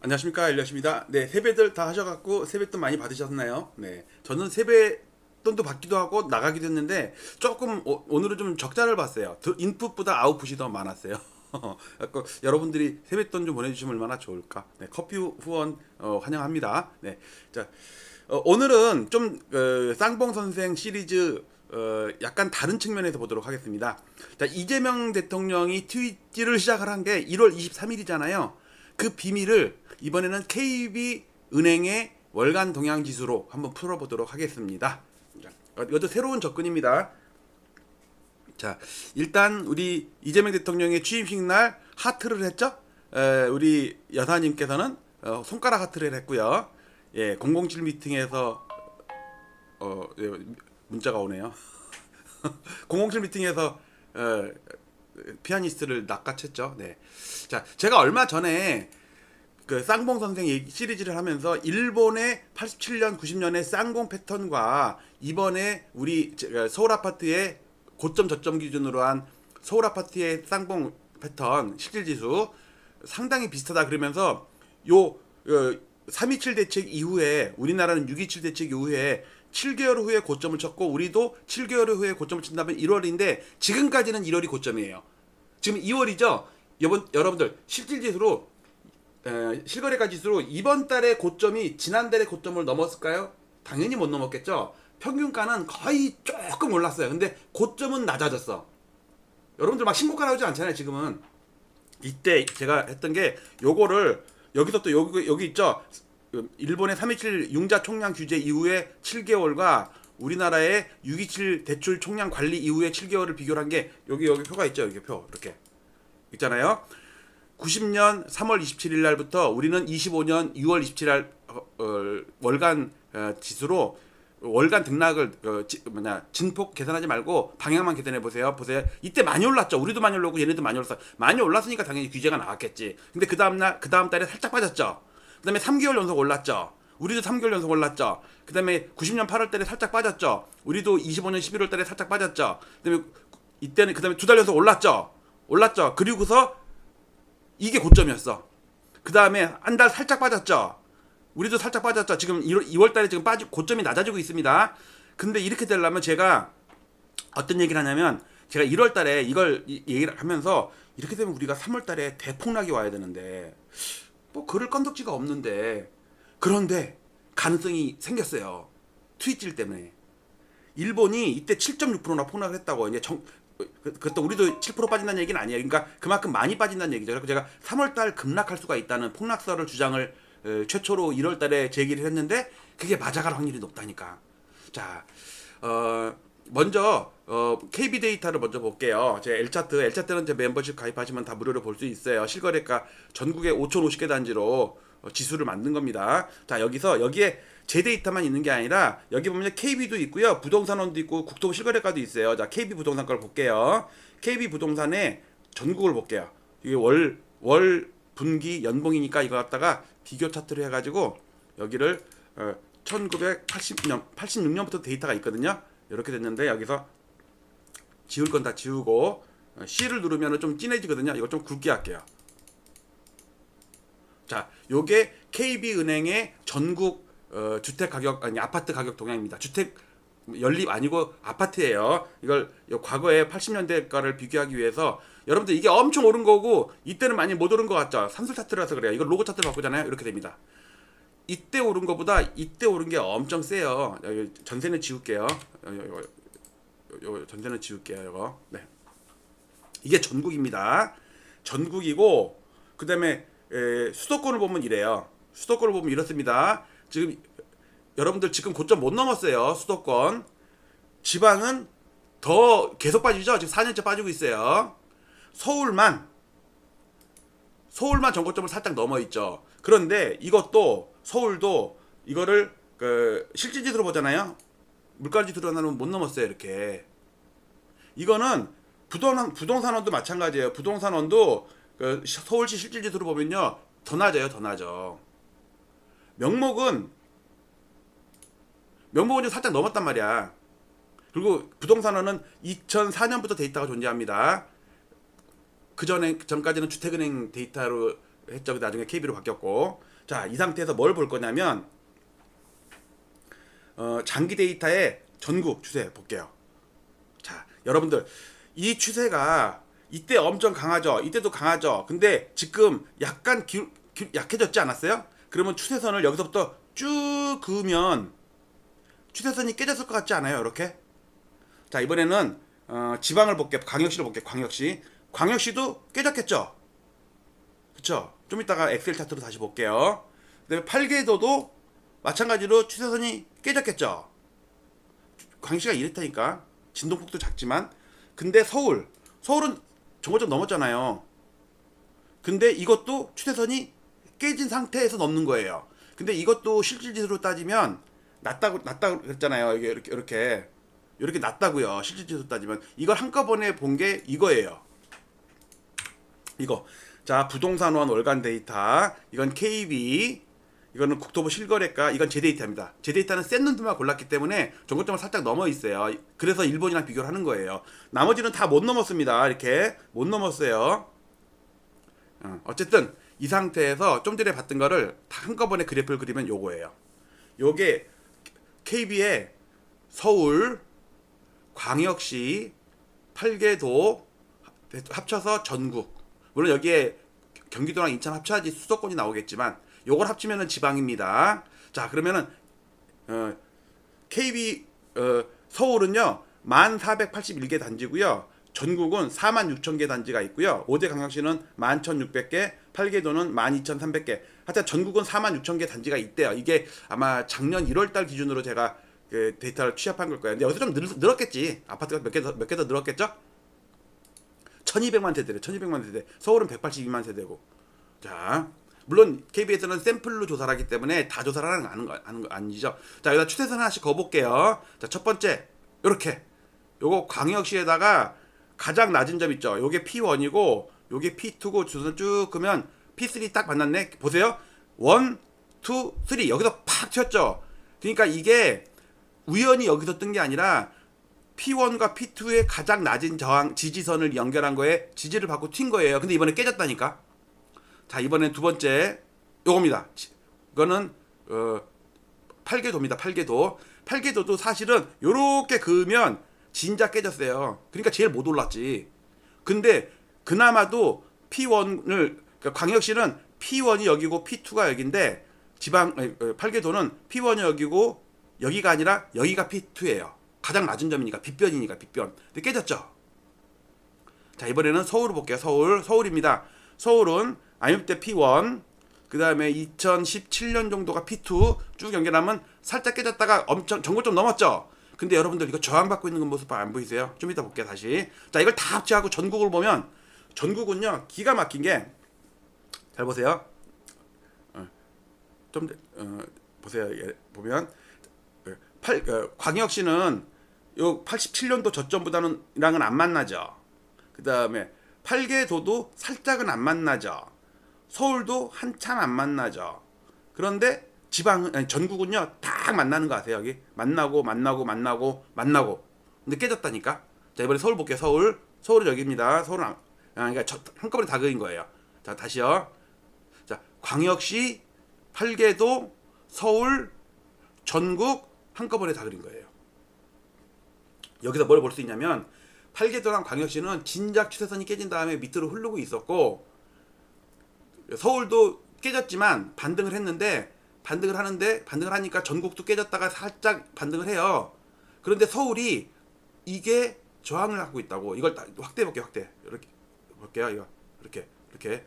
안녕하십니까 엘리엇입니다. 네 세배들 다 하셔갖고 세뱃돈 많이 받으셨나요? 네 저는 세뱃 돈도 받기도 하고 나가기도 했는데 조금 오, 오늘은 좀 적자를 봤어요. 드- 인풋보다 아웃풋이 더 많았어요. 그래서 여러분들이 세뱃돈 좀 보내주시면 얼마나 좋을까? 네, 커피 후원 어, 환영합니다. 네, 자 어, 오늘은 좀 어, 쌍봉 선생 시리즈 어, 약간 다른 측면에서 보도록 하겠습니다. 자, 이재명 대통령이 트위터를 시작을 한 게 1월 23일이잖아요. 그 비밀을 이번에는 KB 은행의 월간 동향 지수로 한번 풀어보도록 하겠습니다. 자, 어, 이것도 새로운 접근입니다. 자, 일단 우리 이재명 대통령의 취임식 날 하트를 했죠. 에, 우리 여사님께서는 어, 손가락 하트를 했고요. 예, 007 미팅에서 어, 예, 문자가 오네요. 007 미팅에서 어, 피아니스트를 낚아챘죠. 네. 자, 제가 얼마 전에 그 쌍봉 선생 얘기- 시리즈를 하면서 일본의 87년, 90년의 쌍봉 패턴과 이번에 우리 제가 서울 아파트의 고점 저점 기준으로 한 서울 아파트의 쌍봉 패턴 실질 지수 상당히 비슷하다 그러면서 요 어, 327 대책 이후에 우리나라는 627 대책 이후에 7개월 후에 고점을 쳤고 우리도 7개월 후에 고점을 친다면 1월인데 지금까지는 1월이 고점이에요. 지금 2월이죠. 여러분 여러분들 실질 지수로 에, 실거래가 지수로 이번 달의 고점이 지난달의 고점을 넘었을까요? 당연히 못 넘었겠죠. 평균가는 거의 조금 올랐어요. 근데 고점은 낮아졌어. 여러분들 막 신고가 나오지 않잖아요. 지금은 이때 제가 했던 게 요거를 여기서 또 여기 여기 있죠. 일본의 327 융자 총량 규제 이후에 7개월과 우리나라의 627 대출 총량 관리 이후에 7개월을 비교를 한게 여기 여기 표가 있죠. 여기 표 이렇게 있잖아요. 90년 3월 27일 날부터 우리는 25년 6월 27일 날 월간 어, 지수로 월간 등락을 어, 지, 뭐냐 진폭 계산하지 말고 방향만 계산해 보세요. 보세요. 이때 많이 올랐죠. 우리도 많이 올랐고 얘네도 많이 올랐어. 많이 올랐으니까 당연히 규제가 나왔겠지. 근데 그 다음 날그 다음 달에 살짝 빠졌죠. 그다음에 3개월 연속 올랐죠. 우리도 3개월 연속 올랐죠. 그다음에 90년 8월 달에 살짝 빠졌죠. 우리도 25년 11월 달에 살짝 빠졌죠. 그다음에 이때는 그다음에 두 달 연속 올랐죠. 올랐죠. 그리고서 이게 고점이었어. 그 다음에 한 달 살짝 빠졌죠. 우리도 살짝 빠졌죠. 지금 2월, 2월 달에 지금 빠지 고점이 낮아지고 있습니다. 근데 이렇게 되려면 제가 어떤 얘기를 하냐면 제가 1월 달에 이걸 이- 얘기를 하면서 이렇게 되면 우리가 3월 달에 대폭락이 와야 되는데 뭐 그럴 건덕지가 없는데 그런데 가능성이 생겼어요. 트윗질 때문에. 일본이 이때 7.6%나 폭락을 했다고 이제 정 그- 그것도 우리도 7% 빠진다는 얘기는 아니에요. 그러니까 그만큼 많이 빠진다는 얘기죠. 그래서 제가 3월달 급락할 수가 있다는 폭락설을 주장을 어, 최초로 1월달에 제기를 했는데 그게 맞아갈 확률이 높다니까. 자, 어, 먼저 어, KB 데이터를 먼저 볼게요. 제 L 차트, L 차트는 제 멤버십 가입하시면 다 무료로 볼 수 있어요. 실거래가 전국에 5,050개 단지로 어, 지수를 만든 겁니다. 자, 여기서 여기에 제 데이터만 있는 게 아니라 여기 보면 KB도 있고요. 부동산원도 있고 국토 실거래가도 있어요. 자, KB 부동산 걸 볼게요. KB 부동산의 전국을 볼게요. 이게 월, 월, 분기, 연봉이니까 이거 갖다가 비교 차트를 해가지고 여기를 어, 1980년, 86년부터 데이터가 있거든요. 이렇게 됐는데 여기서 지울 건 다 지우고 어, C를 누르면 좀 진해지거든요. 이거 좀 굵게 할게요. 자, 요게 KB은행의 전국 어, 주택 가격 아니 아파트 가격 동향입니다. 주택 연립 아니고 아파트예요. 이걸 요 과거에 80년대가를 비교하기 위해서 여러분들 이게 엄청 오른 거고 이때는 많이 못 오른 것 같죠. 산술 차트라서 그래요. 이걸 로고 차트로 바꾸잖아요. 이렇게 됩니다. 이때 오른 거보다 이때 오른 게 엄청 세요. 전세는 지울게요. 요, 전세는 지울게요. 이거. 네. 이게 전국입니다. 전국이고 그 다음에 에, 수도권을 보면 이래요. 수도권을 보면 이렇습니다. 지금 여러분들 지금 고점 못 넘었어요. 수도권. 지방은 더 계속 빠지죠. 지금 4년째 빠지고 있어요. 서울만 서울만 전고점을 살짝 넘어 있죠. 그런데 이것도 서울도 이거를 그 실질지수로 보잖아요. 물가지수로 나누면 못 넘었어요. 이렇게. 이거는 부동산 부동산원도 마찬가지예요. 부동산원도 그 시- 서울시 실질지수로 보면요 더 낮아요, 더 낮아. 명목은 명목은 좀 살짝 넘었단 말이야. 그리고 부동산원은 2004년부터 데이터가 존재합니다. 그 전에 전까지는 주택은행 데이터로 했죠. 나중에 KB로 바뀌었고. 자, 이 상태에서 뭘 볼 거냐면 어, 장기 데이터의 전국 추세 볼게요. 자, 여러분들 이 추세가 이때 엄청 강하죠. 이때도 강하죠. 근데 지금 약간 기, 기- 약해졌지 않았어요? 그러면 추세선을 여기서부터 쭉 그으면 추세선이 깨졌을 것 같지 않아요? 이렇게? 자, 이번에는 어, 지방을 볼게요. 광역시를 볼게요. 광역시. 광역시도 깨졌겠죠? 그쵸? 좀 이따가 엑셀 차트로 다시 볼게요. 그 다음에 팔계도도 마찬가지로 추세선이 깨졌겠죠? 광시가 이랬다니까. 진동폭도 작지만. 근데 서울. 서울은 정거점 넘었잖아요. 근데 이것도 추세선이 깨진 상태에서 넘는 거예요. 근데 이것도 실질지수로 따지면 낮다고 낮다고 그랬잖아요. 이게 이렇게 이렇게 이렇게 낮다고요. 실질지수 따지면 이걸 한꺼번에 본 게 이거예요. 이거 자 부동산원 월간 데이터 이건 KB 이거는 국토부 실거래가 이건 제 데이터입니다. 제 데이터는 센 놈들만 골랐기 때문에 정거점을 살짝 넘어 있어요. 그래서 일본이랑 비교를 하는 거예요. 나머지는 다 못 넘었습니다. 이렇게 못 넘었어요. 어, 어쨌든 이 상태에서 좀 전에 봤던 거를 다 한꺼번에 그래프를 그리면 요거예요. 요게 KB의 서울, 광역시, 팔계도 합쳐서 전국. 물론 여기에 경기도랑 인천 합쳐야지 수도권이 나오겠지만 요걸 합치면은 지방입니다. 자 그러면은 어, KB 어, 서울은요 1481개 단지고요. 전국은 4만 6천 개 단지가 있고요. 5대 강역시는 11,600개, 8개도는 12,300개. 하여튼 전국은 4만 6천 개 단지가 있대요. 이게 아마 작년 1월 달 기준으로 제가 그 데이터를 취합한 걸 거예요. 근데 여기서 좀 늘, 늘었겠지. 아파트가 몇 개 더 몇 개 더 늘었겠죠? 1200만 세대래. 1200만 세대. 서울은 182만 세대고. 자, 물론 KBS는 샘플로 조사를 하기 때문에 다 조사를 하는 거 아는 거, 아는 거 아니죠. 자, 여기다 추세선 하나씩 거 볼게요. 자, 첫 번째. 요렇게. 요거 광역시에다가 가장 낮은 점 있죠. 요게 P1이고 요게 P2고 주선 쭉 그러면 P3 딱 만났네. 보세요. 1, 2, 3 여기서 팍 튀었죠. 그러니까 이게 우연히 여기서 뜬 게 아니라 P1과 P2의 가장 낮은 저항 지지선을 연결한 거에 지지를 받고 튄 거예요. 근데 이번에 깨졌다니까. 자 이번엔 두 번째 요겁니다. 지- 이거는 어, 팔계도입니다. 팔계도. 팔계도도 사실은 요렇게 그으면 진짜 깨졌어요. 그러니까 제일 못 올랐지. 근데 그나마도 P1을 그러니까 광역시는 P1이 여기고 P2가 여기인데 지방 아니, 어, 팔계도는 P1이 여기고 여기가 아니라 여기가 P2예요. 가장 낮은 점이니까 빗변이니까 빗변. 근데 깨졌죠. 자 이번에는 서울을 볼게요. 서울 서울입니다. 서울은 아육 때 P1 그 다음에 2017년 정도가 P2 쭉 연결하면 살짝 깨졌다가 엄청 전고점 넘었죠. 근데 여러분들 이거 저항받고 있는 모습 안 보이세요? 좀 이따 볼게요 다시. 자 이걸 다 합치하고 전국을 보면 전국은요 기가 막힌 게 잘 보세요. 어, 좀 어, 보세요 예, 보면 어, 팔 어, 광역시는 요 87년도 저점보다는 랑은 안 만나죠. 그 다음에 팔계도도 살짝은 안 만나죠. 서울도 한참 안 만나죠. 그런데 지방 아니 전국은요 딱 만나는 거 아세요 여기 만나고 만나고 만나고 만나고 근데 깨졌다니까. 자 이번에 서울 볼게요 서울 서울은 여기입니다. 서울은 그러니까 저, 한꺼번에 다 그린 거예요. 자 다시요. 자 광역시 팔계도 서울 전국 한꺼번에 다 그린 거예요. 여기서 뭘 볼 수 있냐면 팔계도랑 광역시는 진작 추세선이 깨진 다음에 밑으로 흐르고 있었고 서울도 깨졌지만 반등을 했는데 반등을 하는데 반등을 하니까 전국도 깨졌다가 살짝 반등을 해요. 그런데 서울이 이게 저항을 하고 있다고 이걸 다 확대해 볼게요 확대 이렇게 볼게요 이거 이렇게 이렇게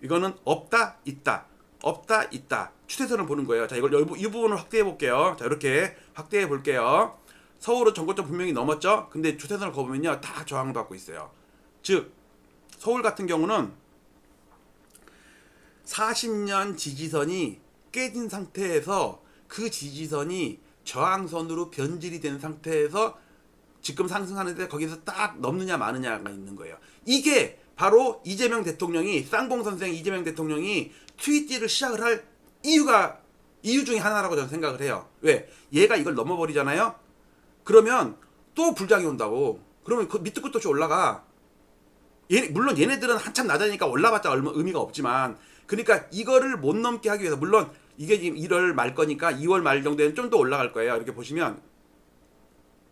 이거는 없다 있다 없다 있다 추세선을 보는 거예요. 자 이걸 이 부분을 확대해 볼게요. 자 이렇게 확대해 볼게요. 서울은 전고점 분명히 넘었죠. 근데 추세선을 거보면요 다 저항을 받고 있어요. 즉 서울 같은 경우는 40년 지지선이 깨진 상태에서 그 지지선이 저항선으로 변질이 된 상태에서 지금 상승하는데 거기서 딱 넘느냐 마느냐가 있는 거예요. 이게 바로 이재명 대통령이 쌍봉 선생 이재명 대통령이 트윗질을 시작을 할 이유가 이유 중에 하나라고 저는 생각을 해요. 왜? 얘가 이걸 넘어버리잖아요. 그러면 또 불장이 온다고. 그러면 그 밑도 끝도 올라가. 얘, 물론 얘네들은 한참 낮으니까 올라봤자 얼마 의미가 없지만 그러니까 이거를 못 넘게 하기 위해서 물론 이게 지금 1월 말 거니까 2월 말 정도에는 좀 더 올라갈 거예요. 이렇게 보시면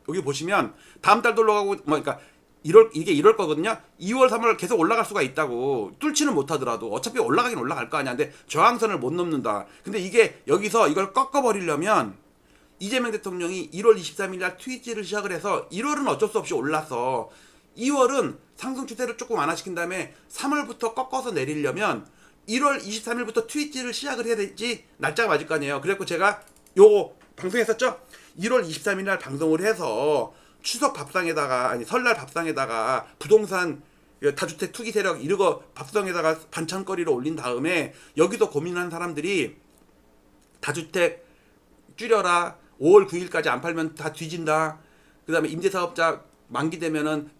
여기 보시면 다음 달도 올라가고 뭐 그러니까 1월 이게 1월 거거든요. 2월 3월 계속 올라갈 수가 있다고 뚫지는 못하더라도 어차피 올라가긴 올라갈 거 아니야. 근데 저항선을 못 넘는다. 근데 이게 여기서 이걸 꺾어 버리려면 이재명 대통령이 1월 23일 날 트위치를 시작을 해서 1월은 어쩔 수 없이 올랐어. 2월은 상승 추세를 조금 완화시킨 다음에 3월부터 꺾어서 내리려면 1월 23일부터 트위치를 시작을 해야 되지 날짜가 맞을 거 아니에요. 그래갖고 제가 요거 방송했었죠? 1월 23일 날 방송을 해서 추석 밥상에다가 아니 설날 밥상에다가 부동산 그 다주택 투기 세력 이러고 밥상에다가 반찬거리를 올린 다음에 여기서 고민하는 사람들이 다주택 줄여라. 5월 9일까지 안 팔면 다 뒤진다. 그 다음에 임대사업자 만기 되면은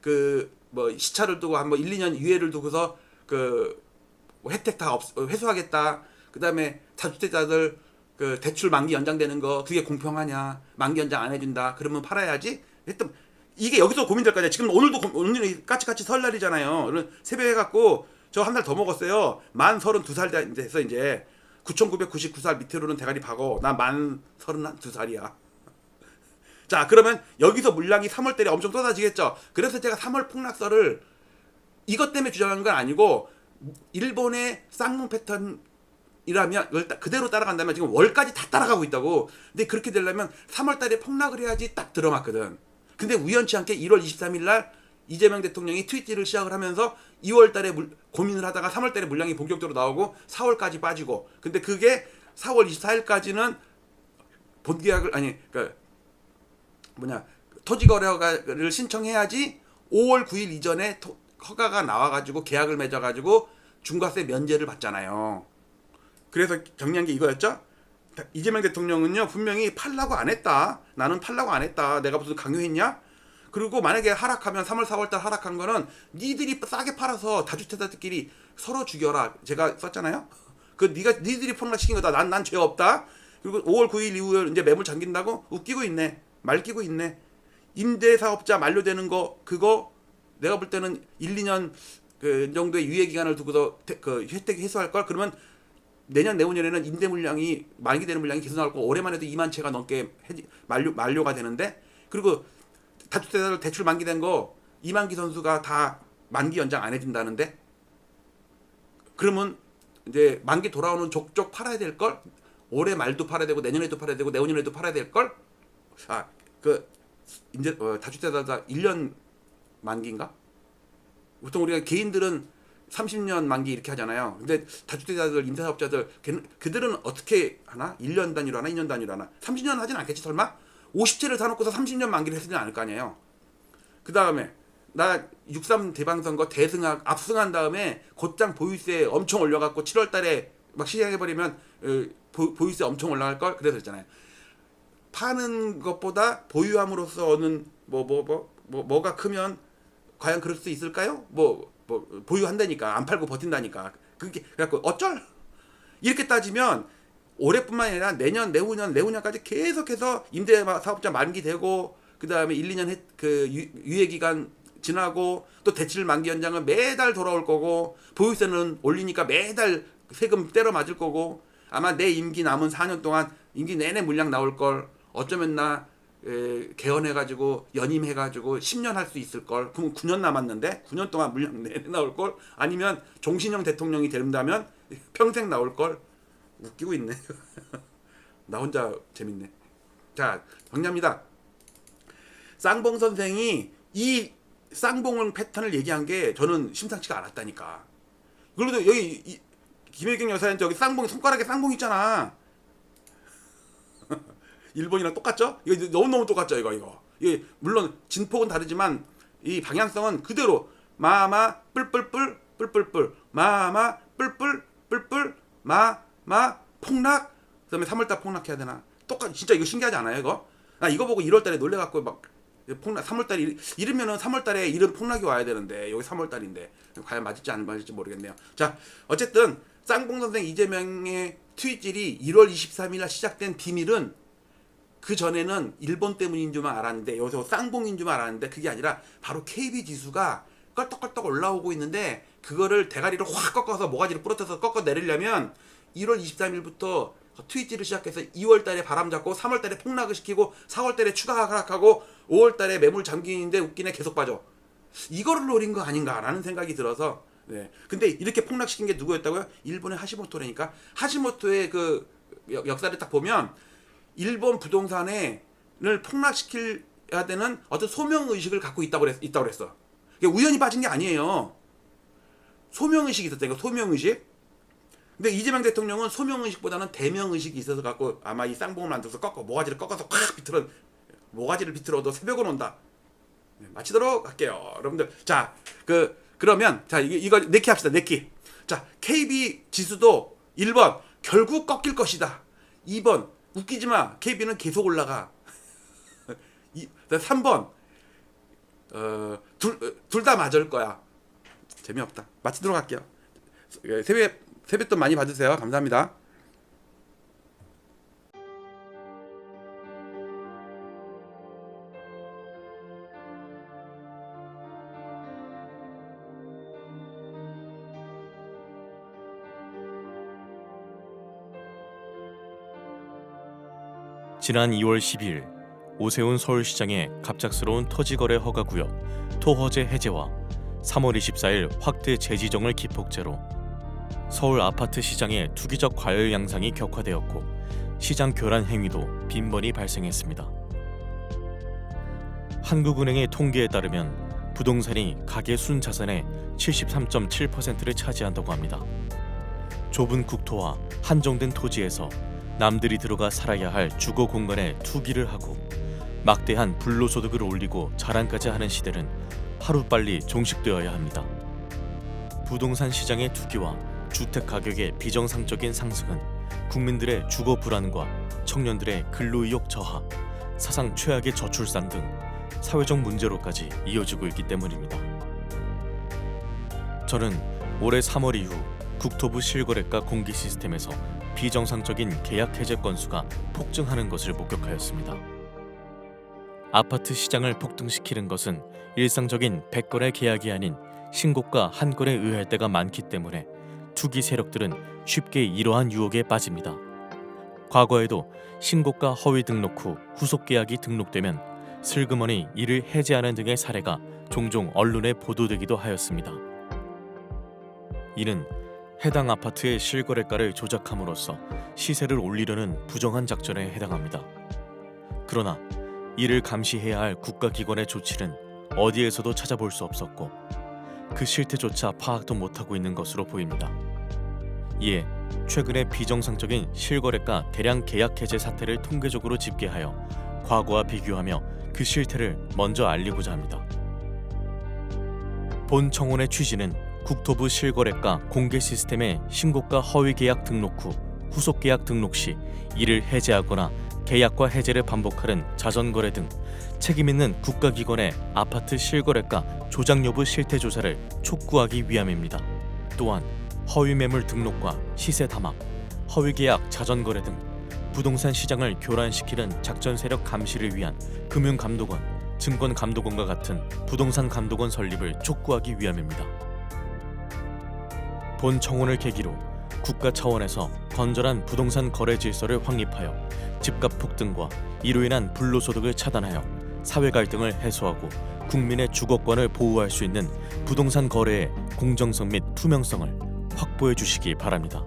그 뭐 시차를 두고 한뭐 1, 2년 유예를 두고서 그뭐 혜택 다 없, 회수하겠다. 그 다음에 다주택자들 그 대출 만기 연장되는 거 그게 공평하냐? 만기 연장 안 해준다. 그러면 팔아야지. 했던 이게 여기서 고민될 거 아니야. 지금 오늘도 고- 오늘이 까치까치 설날이잖아요. 오늘 새벽에 갖고 저 한 달 더 먹었어요. 만 서른 두살 돼서 이제. 9,999살 밑으로는 대가리 박어 나 만 서른 두 살이야. 자 그러면 여기서 물량이 3월 달에 엄청 쏟아지겠죠. 그래서 제가 3월 폭락설을 이것 때문에 주장한 건 아니고 일본의 쌍문 패턴 이라면 이걸 딱 그대로 따라간다면 지금 월까지 다 따라가고 있다고. 근데 그렇게 되려면 3월 달에 폭락을 해야지 딱 들어맞거든. 근데 우연치 않게 1월 23일 날 이재명 대통령이 트위터를 시작을 하면서 2월 달에 물- 고민을 하다가 3월 달에 물량이 본격적으로 나오고 4월까지 빠지고. 근데 그게 4월 24일까지는 본 계약을 아니 그 뭐냐 토지 거래를 신청해야지 5월 9일 이전에 토- 허가가 나와가지고 계약을 맺어가지고 중과세 면제를 받잖아요. 그래서 정리한 게 이거였죠. 다- 이재명 대통령은요 분명히 팔라고 안 했다. 나는 팔라고 안 했다. 내가 무슨 강요했냐? 그리고 만약에 하락하면 3월 4월달 하락한 거는 니들이 싸게 팔아서 다주택자들끼리 서로 죽여라. 제가 썼잖아요. 그 네가 니들이 폭락시킨 거다. 난 난 죄 없다. 그리고 5월 9일 이후에 이제 매물 잠긴다고 웃기고 있네. 말끼고 있네. 임대 사업자 만료되는 거 그거 내가 볼 때는 1, 2년 그 정도의 유예 기간을 두고서 태- 그 혜택 해소할 걸 그러면 내년 내후년에는 임대 물량이 만기되는 물량이 계속 나올 거고 올해만 해도 2만 채가 넘게 만료 만료가 되는데 그리고 다주택자들 대출 만기된 거 이만기 선수가 다 만기 연장 안 해준다는데 그러면 이제 만기 돌아오는 족족 팔아야 될 걸 올해 말도 팔아야 되고 내년에도 팔아야 되고 내후년에도 팔아야 될 걸 아 그 이제 어, 다주택자다 1년 만기인가? 보통 우리가 개인들은 30년 만기 이렇게 하잖아요. 근데 다주택자들, 임대사업자들 그들은 어떻게 하나? 1년 단위로 하나? 2년 단위로 하나? 30년 하진 않겠지 설마? 50채를 사놓고서 30년 만기를 했지는 않을 거 아니에요. 그 다음에 나 63 대방선거 대승하 압승한 다음에 곧장 보유세 엄청 올려갖고 7월 달에 막 시행해버리면 어, 보, 보유세 엄청 올라갈 걸 그래서 했잖아요. 파는 것보다 보유함으로써 얻는 뭐 뭐 뭐 뭐 뭐, 가 크면 과연 그럴 수 있을까요? 뭐, 뭐 보유한다니까 안 팔고 버틴다니까. 그게 그래갖고 어쩔? 이렇게 따지면 올해뿐만 아니라 내년 내후년 내후년까지 계속해서 임대 사업자 만기되고 그 다음에 1, 2년 해, 그 유, 유예 기간 지나고 또 대출 만기 연장은 매달 돌아올 거고 보유세는 올리니까 매달 세금 때려 맞을 거고 아마 내 임기 남은 4년 동안 임기 내내 물량 나올 걸 어쩌면 나 에, 개헌해가지고 연임해가지고 10년 할 수 있을 걸. 그럼 9년 남았는데 9년 동안 물량 내내 나올 걸? 아니면 종신형 대통령이 된다면 평생 나올 걸? 웃기고 있네. 나 혼자 재밌네. 자 정리합니다. 쌍봉 선생이 이 쌍봉을 패턴을 얘기한 게 저는 심상치가 않았다니까. 그래도 여기 이, 김혜경 여사한테 여기 쌍봉 손가락에 쌍봉 있잖아 일본이랑 똑같죠? 이거 너무 너무 똑같죠 이거 이거. 이게 물론 진폭은 다르지만 이 방향성은 그대로 마마 뿔뿔뿔 뿔뿔뿔 마마 뿔뿔 뿔뿔 마마 폭락 그다음에 3월달 폭락해야 되나? 똑같 진짜 이거 신기하지 않아요 이거? 나 이거 보고 1월달에 놀래갖고 막 폭락 3월달에 이르면은 3월달에 이런 폭락이 와야 되는데 여기 3월달인데 과연 맞을지 안 맞을지 모르겠네요. 자 어쨌든 쌍봉 선생 이재명의 트윗질이 1월 23일 날 시작된 비밀은 그 전에는 일본 때문인 줄만 알았는데 여기서 쌍봉인 줄만 알았는데 그게 아니라 바로 KB 지수가 껄떡껄떡 올라오고 있는데 그거를 대가리를 확 꺾어서 모가지를 부러뜨려서 꺾어 내리려면 1월 23일부터 트위치를 시작해서 2월 달에 바람 잡고 3월 달에 폭락을 시키고 4월 달에 추가 하락하고 5월 달에 매물 잠기는데 웃기네 계속 빠져. 이거를 노린 거 아닌가라는 생각이 들어서 네. 근데 이렇게 폭락시킨 게 누구였다고요? 일본의 하시모토라니까. 하시모토의 그 역- 역사를 딱 보면 일본 부동산을 폭락시켜야 되는 어떤 소명 의식을 갖고 있다고 그랬, 있다고. 이게 우연히 빠진 게 아니에요. 소명 의식이 있었다니까 소명 의식. 근데 이재명 대통령은 소명 의식보다는 대명 의식이 있어서 갖고 아마 이 쌍봉을 만들어서 꺾어 모가지를 꺾어서 콱 비틀어 모가지를 비틀어도 새벽은 온다. 네, 마치도록 할게요, 여러분들. 자, 그 그러면 자 이거 이거 네키 합시다, 네키. 자, KB 지수도 1번 결국 꺾일 것이다. 2번 웃기지 마. KB는 계속 올라가. 이 3번 어둘둘 다 맞을 거야. 재미없다. 마치도록 할게요. 예, 세뱃돈 많이 받으세요. 감사합니다. 지난 2월 12일 오세훈 서울시장의 갑작스러운 토지거래 허가 구역 토허제 해제와 3월 24일 확대 재지정을 기폭제로 서울 아파트 시장의 투기적 과열 양상이 격화되었고 시장 교란 행위도 빈번히 발생했습니다. 한국은행의 통계에 따르면 부동산이 가계 순 자산의 73.7%를 차지한다고 합니다. 좁은 국토와 한정된 토지에서 남들이 들어가 살아야 할 주거 공간에 투기를 하고 막대한 불로소득을 올리고 자랑까지 하는 시대는 하루빨리 종식되어야 합니다. 부동산 시장의 투기와 주택 가격의 비정상적인 상승은 국민들의 주거 불안과 청년들의 근로 의욕 저하, 사상 최악의 저출산 등 사회적 문제로까지 이어지고 있기 때문입니다. 저는 올해 3월 이후 국토부 실거래가 공개 시스템에서 비정상적인 계약 해제 건수가 폭증하는 것을 목격하였습니다. 아파트 시장을 폭등시키는 것은 일상적인 100건의 계약이 아닌 신고가 한 건에 의할 때가 많기 때문에 투기 세력들은 쉽게 이러한 유혹에 빠집니다. 과거에도 신고가 허위 등록 후 후속 계약이 등록되면 슬그머니 이를 해제하는 등의 사례가 종종 언론에 보도되기도 하였습니다. 이는 해당 아파트의 실거래가를 조작함으로써 시세를 올리려는 부정한 작전에 해당합니다. 그러나 이를 감시해야 할 국가기관의 조치는 어디에서도 찾아볼 수 없었고 그 실태조차 파악도 못하고 있는 것으로 보입니다. 이에 최근에 비정상적인 실거래가 대량 계약 해제 사태를 통계적으로 집계하여 과거와 비교하며 그 실태를 먼저 알리고자 합니다. 본 청원의 취지는 국토부 실거래가 공개 시스템의 신고가 허위 계약 등록 후 후속 계약 등록 시 이를 해제하거나 계약과 해제를 반복하는 자전거래 등 책임 있는 국가기관의 아파트 실거래가 조작 여부 실태 조사를 촉구하기 위함입니다. 또한 허위 매물 등록과 시세 담합, 허위 계약 자전거래 등 부동산 시장을 교란시키는 작전 세력 감시를 위한 금융감독원, 증권감독원과 같은 부동산 감독원 설립을 촉구하기 위함입니다. 본 청원을 계기로 국가 차원에서 건전한 부동산 거래 질서를 확립하여 집값 폭등과 이로 인한 불로소득을 차단하여 사회 갈등을 해소하고 국민의 주거권을 보호할 수 있는 부동산 거래의 공정성 및 투명성을 확보해 주시기 바랍니다.